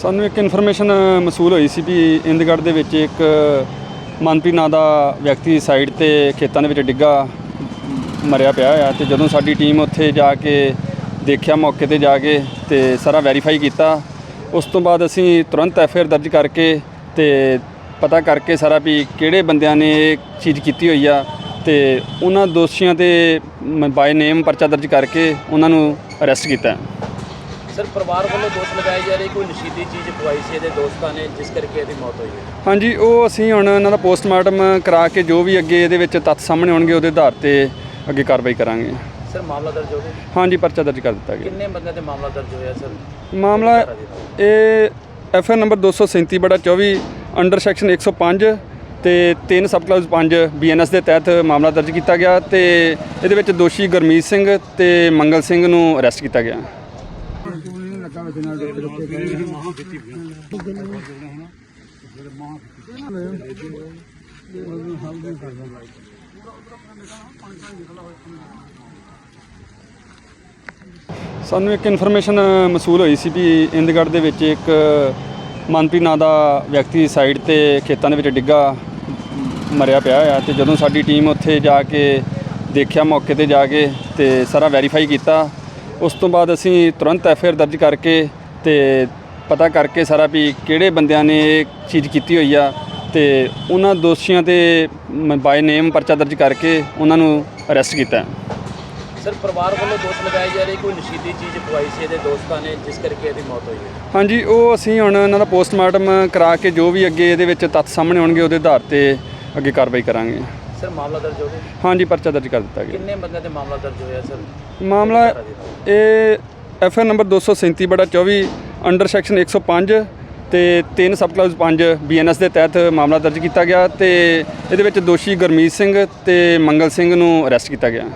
ਸਾਨੂੰ ਇੱਕ information Mosul ਹੋਈ ਸੀ ਵੀ ਇੰਦਗੜ੍ਹ ਦੇ ਵਿੱਚ ਇੱਕ ਮਨਪ੍ਰੀਤ ਨਾਂ ਦਾ ਵਿਅਕਤੀ ਸਾਈਡ ਤੇ ਖੇਤਾਂ ਦੇ ਵਿੱਚ ਡਿੱਗਾ, ਮਰਿਆ ਪਿਆ ਆ ਤੇ ਜਦੋਂ ਸਾਡੀ ਟੀਮ ਉੱਥੇ ਜਾ ਕੇ ਦੇਖਿਆ, ਮੌਕੇ ਤੇ ਜਾ ਕੇ ਤੇ ਸਾਰਾ ਵੈਰੀਫਾਈ ਕੀਤਾ, ਉਸ ਤੋਂ ਬਾਅਦ ਅਸੀਂ ਤੁਰੰਤ ਐਫ ਆਈ ਆਰ ਦਰਜ ਕਰਕੇ ਤੇ ਪਤਾ ਕਰਕੇ ਸਾਰਾ ਵੀ ਕਿਹੜੇ ਬੰਦਿਆਂ ਨੇ ਇਹ ਚੀਜ਼ ਕੀਤੀ ਹੋਈ ਆ ਤੇ ਉਹਨਾਂ ਦੋਸ਼ੀਆਂ ਤੇ ਬਾਈ ਨੇਮ ਪਰਚਾ ਦਰਜ ਕਰਕੇ ਉਹਨਾਂ ਨੂੰ ਅਰੈਸਟ ਕੀਤਾ। ਸਰ ਪਰਿਵਾਰ ਵੱਲੋਂ ਦੋਸ਼ ਲਗਾਏ ਜਾ ਰਹੇ ਕੋਈ ਨਸ਼ੀਲੀ ਚੀਜ਼ ਪਵਾਈ ਸੀ ਇਹਦੇ ਦੋਸਤਾਂ ਨੇ ਜਿਸ ਕਰਕੇ ਇਹਦੀ ਮੌਤ ਹੋਈ ਹੈ? ਹਾਂਜੀ ਉਹ ਅਸੀਂ ਹੁਣ ਇਹਨਾਂ ਦਾ ਪੋਸਟਮਾਰਟਮ ਕਰਾ ਕੇ ਜੋ ਵੀ ਅੱਗੇ ਇਹਦੇ ਵਿੱਚ ਤੱਥ ਸਾਹਮਣੇ ਆਉਣਗੇ ਉਹਦੇ ਆਧਾਰ ਤੇ ਅੱਗੇ ਕਾਰਵਾਈ ਕਰਾਂਗੇ। ਸਰ ਮਾਮਲਾ ਦਰਜ ਹੋ ਗਿਆ? ਹਾਂਜੀ ਪਰਚਾ ਦਰਜ ਕਰ ਦਿੱਤਾ ਗਿਆ। ਕਿੰਨੇ ਬੰਦਿਆਂ ਤੇ ਮਾਮਲਾ ਦਰਜ ਹੋਇਆ ਸਰ? ਮਾਮਲਾ ਇਹ ਐਫ ਨੰਬਰ 237 ਬੜਾ 24 ਅੰਡਰ ਸੈਕਸ਼ਨ 105 ਤੇ 3 ਸਬ ਕਲਾਸ 5 ਬੀਐਨਐਸ ਦੇ ਤਹਿਤ ਮਾਮਲਾ ਦਰਜ ਕੀਤਾ ਗਿਆ ਤੇ ਇਹਦੇ ਵਿੱਚ ਦੋਸ਼ੀ ਗੁਰਮੀਤ ਸਿੰਘ ਤੇ ਮੰਗਲ ਸਿੰਘ ਨੂੰ ਅਰੈਸਟ ਕੀਤਾ ਗਿਆ। ਸਾਨੂੰ ਇੱਕ ਇਨਫੋਰਮੇਸ਼ਨ ਮਸੂਲ ਹੋਈ ਸੀ ਵੀ ਇੰਦਗੜ੍ਹ ਦੇ ਵਿੱਚ ਇੱਕ ਮਨਪ੍ਰੀਤ ਨਾਂ ਦਾ ਵਿਅਕਤੀ ਸਾਈਡ ਤੇ ਖੇਤਾਂ ਦੇ ਵਿੱਚ ਡਿੱਗਾ ਮਰਿਆ ਪਿਆ ਆ ਤੇ ਜਦੋਂ ਸਾਡੀ ਟੀਮ ਉੱਥੇ ਜਾ ਕੇ ਦੇਖਿਆ ਮੌਕੇ ਤੇ ਜਾ ਕੇ ਤੇ ਸਾਰਾ ਵੈਰੀਫਾਈ ਕੀਤਾ ਉਸ ਤੋਂ ਬਾਅਦ ਅਸੀਂ ਤੁਰੰਤ ਐਫ ਆਈ ਆਰ ਦਰਜ ਕਰਕੇ ਤੇ ਪਤਾ ਕਰਕੇ ਸਾਰਾ ਵੀ ਕਿਹੜੇ ਬੰਦਿਆਂ ਨੇ ਇਹ ਚੀਜ਼ ਕੀਤੀ ਹੋਈ ਆ ਤੇ ਉਹਨਾਂ ਦੋਸ਼ੀਆਂ ਤੇ ਬਾਈ ਨੇਮ ਪਰਚਾ ਦਰਜ ਕਰਕੇ ਉਹਨਾਂ ਨੂੰ ਅਰੈਸਟ ਕੀਤਾ ਸਰ ਪਰਿਵਾਰ ਵੱਲੋਂ ਦੋਸ਼ ਲਗਾਏ ਜਾ ਰਹੇ ਕੋਈ ਨਸ਼ੀਲੀ ਚੀਜ਼ ਪਵਾਈ ਸੀ ਇਹਦੇ ਦੋਸਤਾਂ ਨੇ ਜਿਸ ਕਰਕੇ ਇਹਦੀ ਮੌਤ ਹੋਈ ਹੈ? ਹਾਂਜੀ ਉਹ ਅਸੀਂ ਹੁਣ ਇਹਨਾਂ ਦਾ ਪੋਸਟਮਾਰਟਮ ਕਰਾ ਕੇ ਜੋ ਵੀ ਅੱਗੇ ਇਹਦੇ ਵਿੱਚ ਤੱਥ ਸਾਹਮਣੇ ਆਉਣਗੇ ਉਹਦੇ ਆਧਾਰ ਤੇ ਅੱਗੇ ਕਾਰਵਾਈ ਕਰਾਂਗੇ। ਸਰ ਮਾਮਲਾ ਦਰਜ ਹੋ ਗਿਆ? ਹਾਂਜੀ ਪਰਚਾ ਦਰਜ ਕਰ ਦਿੱਤਾ ਗਿਆ। ਕਿੰਨੇ ਬੰਦਿਆਂ ਤੇ ਮਾਮਲਾ ਦਰਜ ਹੋਇਆ ਸਰ? ਮਾਮਲਾ ਇਹ ਐਫ ਨੰਬਰ 237 ਬੜਾ 24 ਅੰਡਰ ਸੈਕਸ਼ਨ 105 ਤੇ 3 ਸਬ ਕਲਾਸ 5 ਬੀਐਨਐਸ ਦੇ ਤਹਿਤ ਮਾਮਲਾ ਦਰਜ ਕੀਤਾ ਗਿਆ ਤੇ ਇਹਦੇ ਵਿੱਚ ਦੋਸ਼ੀ ਗੁਰਮੀਤ ਸਿੰਘ ਤੇ ਮੰਗਲ ਸਿੰਘ ਨੂੰ ਅਰੈਸਟ ਕੀਤਾ ਗਿਆ।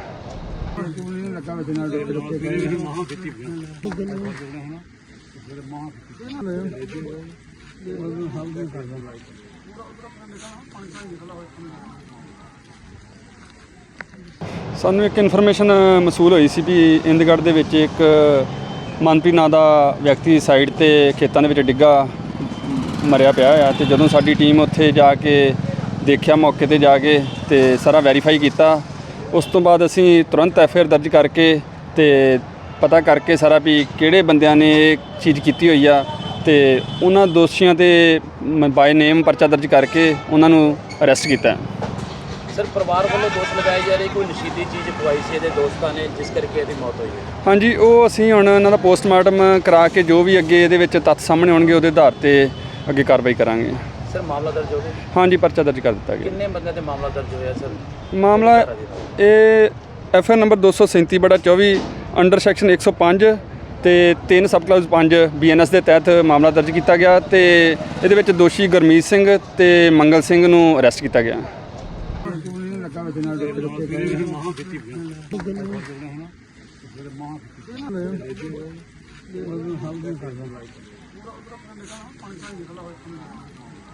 ਸਾਨੂੰ ਇੱਕ ਇਨਫੋਰਮੇਸ਼ਨ ਮਸੂਲ ਹੋਈ ਸੀ ਵੀ ਇੰਦਗੜ੍ਹ ਦੇ ਵਿੱਚ ਇੱਕ ਮਨਪ੍ਰੀਤ ਨਾਂ ਦਾ ਵਿਅਕਤੀ ਸਾਈਡ ਤੇ ਖੇਤਾਂ ਦੇ ਵਿੱਚ ਡਿੱਗਾ, ਮਰਿਆ ਪਿਆ ਆ ਤੇ ਜਦੋਂ ਸਾਡੀ ਟੀਮ ਉੱਥੇ ਜਾ ਕੇ ਦੇਖਿਆ, ਮੌਕੇ ਤੇ ਜਾ ਕੇ ਤੇ ਸਾਰਾ ਵੈਰੀਫਾਈ ਕੀਤਾ, ਉਸ ਤੋਂ ਬਾਅਦ ਅਸੀਂ ਤੁਰੰਤ ਐਫ ਆਈ ਆਰ ਦਰਜ ਕਰਕੇ ਤੇ ਪਤਾ ਕਰਕੇ ਸਾਰਾ ਵੀ ਕਿਹੜੇ ਬੰਦਿਆਂ ਨੇ ਇਹ ਚੀਜ਼ ਕੀਤੀ ਹੋਈ ਆ ਤੇ ਉਹਨਾਂ ਦੋਸ਼ੀਆਂ ਤੇ ਬਾਈ ਨੇਮ ਪਰਚਾ ਦਰਜ ਕਰਕੇ ਉਹਨਾਂ ਨੂੰ ਅਰੈਸਟ ਕੀਤਾ। ਸਰ ਪਰਿਵਾਰ ਵੱਲੋਂ ਦੋਸ਼ ਲਗਾਏ ਜਾ ਰਹੇ ਕੋਈ ਨਸ਼ੀਲੀ ਚੀਜ਼ ਪਵਾਈ ਸੀ ਇਹਦੇ ਦੋਸਤਾਂ ਨੇ ਜਿਸ ਕਰਕੇ ਇਹਦੀ ਮੌਤ ਹੋਈ ਹੈ? ਹਾਂਜੀ ਉਹ ਅਸੀਂ ਹੁਣ ਇਹਨਾਂ ਦਾ ਪੋਸਟਮਾਰਟਮ ਕਰਾ ਕੇ ਜੋ ਵੀ ਅੱਗੇ ਇਹਦੇ ਵਿੱਚ ਤੱਥ ਸਾਹਮਣੇ ਆਉਣਗੇ ਉਹਦੇ ਆਧਾਰ ਤੇ ਅੱਗੇ ਕਾਰਵਾਈ ਕਰਾਂਗੇ। ਸਰ ਮਾਮਲਾ ਦਰਜ ਹੋ ਗਿਆ? ਹਾਂਜੀ ਪਰਚਾ ਦਰਜ ਕਰ ਦਿੱਤਾ ਗਿਆ। ਕਿੰਨੇ ਬੰਦਿਆਂ ਤੇ ਮਾਮਲਾ ਦਰਜ ਹੋਇਆ ਸਰ? ਮਾਮਲਾ ਇਹ ਐਫ ਨੰਬਰ 237 ਬੜਾ 24 ਅੰਡਰ ਸੈਕਸ਼ਨ 105 ਤੇ 3 ਸਬ ਕਲਾਸ 5 ਬੀਐਨਐਸ ਦੇ ਤਹਿਤ ਮਾਮਲਾ ਦਰਜ ਕੀਤਾ ਗਿਆ ਤੇ ਇਹਦੇ ਵਿੱਚ ਦੋਸ਼ੀ ਗੁਰਮੀਤ ਸਿੰਘ ਤੇ ਮੰਗਲ ਸਿੰਘ ਨੂੰ ਅਰੈਸਟ ਕੀਤਾ ਗਿਆ। ਵਿੱਚ ਨਾਲ ਡੋਲ ਦਿੱਤੇ ਗਏ ਨੇ ਮਹਾ ਕੀਤੀ ਪਿਆ ਜਿਹੜੇ ਮਹਾ ਕੀਤੀ ਨਾ ਇਹ ਹਾਲ ਨਹੀਂ ਕਰਦਾ ਬਾਈ ਪੂਰਾ ਉਧਰ ਆਪਣਾ ਨਿਕਲਣਾ ਪਾਣੀ ਨਿਕਲਾ ਹੋਇਆ